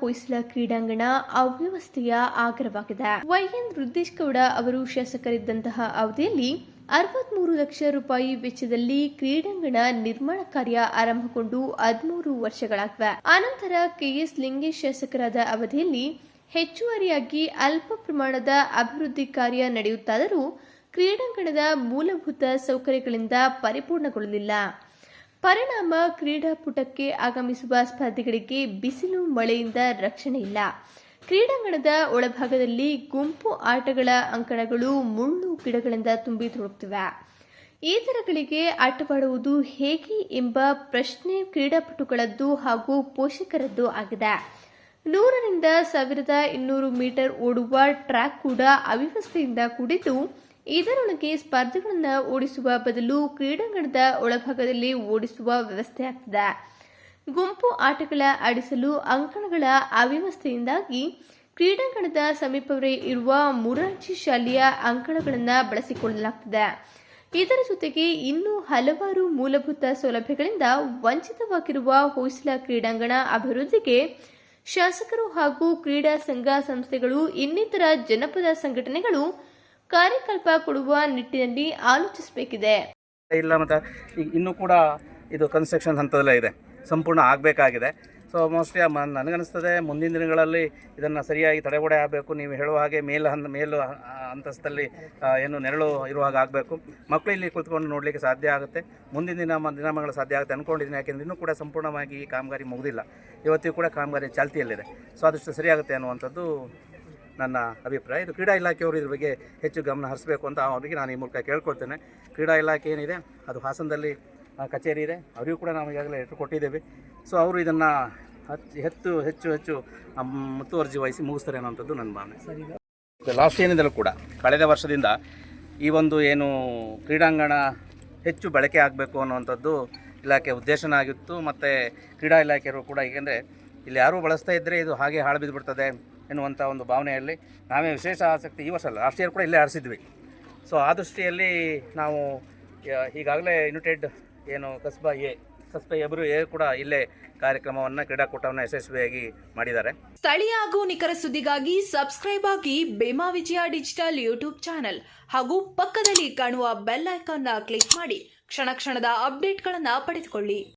ಹೊಯ್ಸಳ ಕ್ರೀಡಾಂಗಣ ಅವ್ಯವಸ್ಥೆಯ ಆಗರವಾಗಿದೆ ವೈಎನ್ ರುದ್ದೇಶ್ ಗೌಡ ಅವರು ಶಾಸಕರಿದ್ದಂತಹ ಅವಧಿಯಲ್ಲಿ ಅರವತ್ಮೂರು ಲಕ್ಷ ರೂಪಾಯಿ ವೆಚ್ಚದಲ್ಲಿ ಕ್ರೀಡಾಂಗಣ ನಿರ್ಮಾಣ ಕಾರ್ಯ ಆರಂಭಗೊಂಡು ಹದಿಮೂರು ವರ್ಷಗಳಾಗಿವೆ. ಅನಂತರ ಕೆಎಸ್ ಲಿಂಗೇಶ್ ಶಾಸಕರಾದ ಅವಧಿಯಲ್ಲಿ ಹೆಚ್ಚುವರಿಯಾಗಿ ಅಲ್ಪ ಪ್ರಮಾಣದ ಅಭಿವೃದ್ಧಿ ಕಾರ್ಯ ನಡೆಯುತ್ತಾದರೂ ಕ್ರೀಡಾಂಗಣದ ಮೂಲಭೂತ ಸೌಕರ್ಯಗಳಿಂದ ಪರಿಪೂರ್ಣಗೊಳ್ಳಲಿಲ್ಲ. ಪರಿಣಾಮ ಕ್ರೀಡಾಪುಟಕ್ಕೆ ಆಗಮಿಸುವ ಸ್ಪರ್ಧಿಗಳಿಗೆ ಬಿಸಿಲು, ಮಳೆಯಿಂದ ರಕ್ಷಣೆ ಇಲ್ಲ. ಕ್ರೀಡಾಂಗಣದ ಒಳಭಾಗದಲ್ಲಿ ಗುಂಪು ಆಟಗಳ ಅಂಕಣಗಳು ಮುಳ್ಳು ಗಿಡಗಳಿಂದ ತುಂಬಿ ತುಳುಕ್ತಿವೆ. ಈ ಥರಗಳಿಗೆ ಆಟವಾಡುವುದು ಹೇಗೆ ಎಂಬ ಪ್ರಶ್ನೆ ಕ್ರೀಡಾಪಟುಗಳದ್ದು ಹಾಗೂ ಪೋಷಕರದ್ದು ಆಗಿದೆ. ನೂರರಿಂದ ಸಾವಿರದ ಇನ್ನೂರು ಮೀಟರ್ ಓಡುವ ಟ್ರ್ಯಾಕ್ ಕೂಡ ಅವ್ಯವಸ್ಥೆಯಿಂದ ಕೂಡಿದ್ದು ಇದರೊಳಗೆ ಸ್ಪರ್ಧೆಗಳನ್ನು ಓಡಿಸುವ ಬದಲು ಕ್ರೀಡಾಂಗಣದ ಒಳಭಾಗದಲ್ಲಿ ಓಡಿಸುವ ವ್ಯವಸ್ಥೆ ಆಗ್ತದೆ. ಗುಂಪು ಆಟಗಳ ಆಡಿಸಲು ಅಂಕಣಗಳ ಅವ್ಯವಸ್ಥೆಯಿಂದಾಗಿ ಕ್ರೀಡಾಂಗಣದ ಸಮೀಪವೇ ಇರುವ ಮುರಾರ್ಜಿ ಶಾಲೆಯ ಅಂಕಣಗಳನ್ನು ಬಳಸಿಕೊಳ್ಳಲಾಗ್ತದೆ. ಇದರ ಜೊತೆಗೆ ಇನ್ನೂ ಹಲವಾರು ಮೂಲಭೂತ ಸೌಲಭ್ಯಗಳಿಂದ ವಂಚಿತವಾಗಿರುವ ಹೊಯ್ಸಳ ಕ್ರೀಡಾಂಗಣ ಅಭಿವೃದ್ಧಿಗೆ ಶಾಸಕರು ಹಾಗೂ ಕ್ರೀಡಾ ಸಂಘ ಸಂಸ್ಥೆಗಳು ಇನ್ನಿತರ ಜನಪದ ಸಂಘಟನೆಗಳು ಕಾರ್ಯಕಲ್ಪ ಕೊಡುವ ನಿಟ್ಟಿನಲ್ಲಿ ಆಲೋಚಿಸಬೇಕಿದೆ. ಇಲ್ಲ ಮತ್ತು ಇನ್ನೂ ಕೂಡ ಇದು ಕನ್ಸ್ಟ್ರಕ್ಷನ್ ಹಂತದಲ್ಲೇ ಇದೆ. ಸಂಪೂರ್ಣ ಆಗಬೇಕಾಗಿದೆ. ಸೊ ಮೋಸ್ಟ್ಲಿ ನನಗನ್ನಿಸ್ತದೆ ಮುಂದಿನ ದಿನಗಳಲ್ಲಿ ಇದನ್ನು ಸರಿಯಾಗಿ ತಡೆಗೋಡೆ ಆಗಬೇಕು. ನೀವು ಹೇಳುವ ಹಾಗೆ ಮೇಲು ಹಂತ, ಮೇಲು ಅಂತಸ್ತಲ್ಲಿ ಏನು ನೆರಳು ಇರುವ ಹಾಗೆ ಆಗಬೇಕು. ಮಕ್ಕಳು ಇಲ್ಲಿ ಕುಳಿತುಕೊಂಡು ನೋಡಲಿಕ್ಕೆ ಸಾಧ್ಯ ಆಗುತ್ತೆ. ಮುಂದಿನ ದಿನ ದಿನಮಾನಗಳು ಸಾಧ್ಯ ಆಗುತ್ತೆ ಅಂದ್ಕೊಂಡಿದ್ದೀನಿ ಯಾಕೆಂದ್ರೆ ಇನ್ನೂ ಕೂಡ ಸಂಪೂರ್ಣವಾಗಿ ಈ ಕಾಮಗಾರಿ ಮುಗಿದಿಲ್ಲ. ಇವತ್ತಿಗೂ ಕೂಡ ಕಾಮಗಾರಿ ಚಾಲ್ತಿಯಲ್ಲಿದೆ. ಸೊ ಆದಷ್ಟು ಸರಿಯಾಗುತ್ತೆ ಅನ್ನುವಂಥದ್ದು ನನ್ನ ಅಭಿಪ್ರಾಯ. ಇದು ಕ್ರೀಡಾ ಇಲಾಖೆಯವರು ಇದ್ರ ಬಗ್ಗೆ ಹೆಚ್ಚು ಗಮನ ಹರಿಸಬೇಕು ಅಂತ ಅವರಿಗೆ ನಾನು ಈ ಮೂಲಕ ಕೇಳ್ಕೊಳ್ತೇನೆ. ಕ್ರೀಡಾ ಇಲಾಖೆ ಏನಿದೆ ಅದು ಹಾಸನದಲ್ಲಿ ಕಚೇರಿ ಇದೆ. ಅವರಿಗೂ ಕೂಡ ನಾವು ಈಗಾಗಲೇ ಲೆಟ್ರ್ ಕೊಟ್ಟಿದ್ದೇವೆ. ಸೊ ಅವರು ಇದನ್ನು ಹಚ್ಚು ಹೆಚ್ಚು ಹೆಚ್ಚು ಮುತುವರ್ಜಿ ವಹಿಸಿ ಮುಗಿಸ್ತಾರೆ ಅನ್ನೋಂಥದ್ದು ನನ್ನ ಭಾವನೆ. ಲಾಸ್ಟ್ ಏನಿದೆಲ್ಲ ಕೂಡ ಕಳೆದ ವರ್ಷದಿಂದ ಈ ಒಂದು ಏನು ಕ್ರೀಡಾಂಗಣ ಹೆಚ್ಚು ಬಳಕೆ ಆಗಬೇಕು ಅನ್ನುವಂಥದ್ದು ಇಲಾಖೆ ಉದ್ದೇಶನ ಆಗಿತ್ತು. ಮತ್ತು ಕ್ರೀಡಾ ಇಲಾಖೆಯವರು ಕೂಡ ಏಕೆಂದರೆ ಇಲ್ಲಿ ಯಾರೂ ಬಳಸ್ತಾ ಇದ್ದರೆ ಇದು ಹಾಗೆ ಹಾಳು ಬಿದ್ದುಬಿಡ್ತದೆ ಎನ್ನುವಂಥ ಒಂದು ಭಾವನೆಯಲ್ಲಿ ನಾವೇ ವಿಶೇಷ ಆಸಕ್ತಿ ಈ ವರ್ಷ ಲಾಸ್ಟ್ ಇಯರ್ ಕೂಡ ಇಲ್ಲೇ ಆರಿಸಿದ್ವಿ. ಸೊ ಆ ದೃಷ್ಟಿಯಲ್ಲಿ ನಾವು ಈಗಾಗಲೇ ಯುನೈಟೆಡ್ ಏನು ಕಸ್ಬಾ ಎ, ಕಸ್ಬಾ ಎಬ್ರು ಎ ಕೂಡ ಇಲ್ಲೇ ಕಾರ್ಯಕ್ರಮವನ್ನು, ಕ್ರೀಡಾಕೂಟವನ್ನು ಯಶಸ್ವಿಯಾಗಿ ಮಾಡಿದ್ದಾರೆ. ಸ್ಥಳೀಯ ಹಾಗೂ ನಿಖರ ಸುದ್ದಿಗಾಗಿ ಸಬ್ಸ್ಕ್ರೈಬ್ ಆಗಿ ಬೇಮಾ ವಿಜಯ ಡಿಜಿಟಲ್ ಯೂಟ್ಯೂಬ್ ಚಾನೆಲ್ ಹಾಗೂ ಪಕ್ಕದಲ್ಲಿ ಕಾಣುವ ಬೆಲ್ ಐಕಾನ್ನ ಕ್ಲಿಕ್ ಮಾಡಿ, ಕ್ಷಣ ಕ್ಷಣದ ಅಪ್ಡೇಟ್ಗಳನ್ನು ಪಡೆದುಕೊಳ್ಳಿ.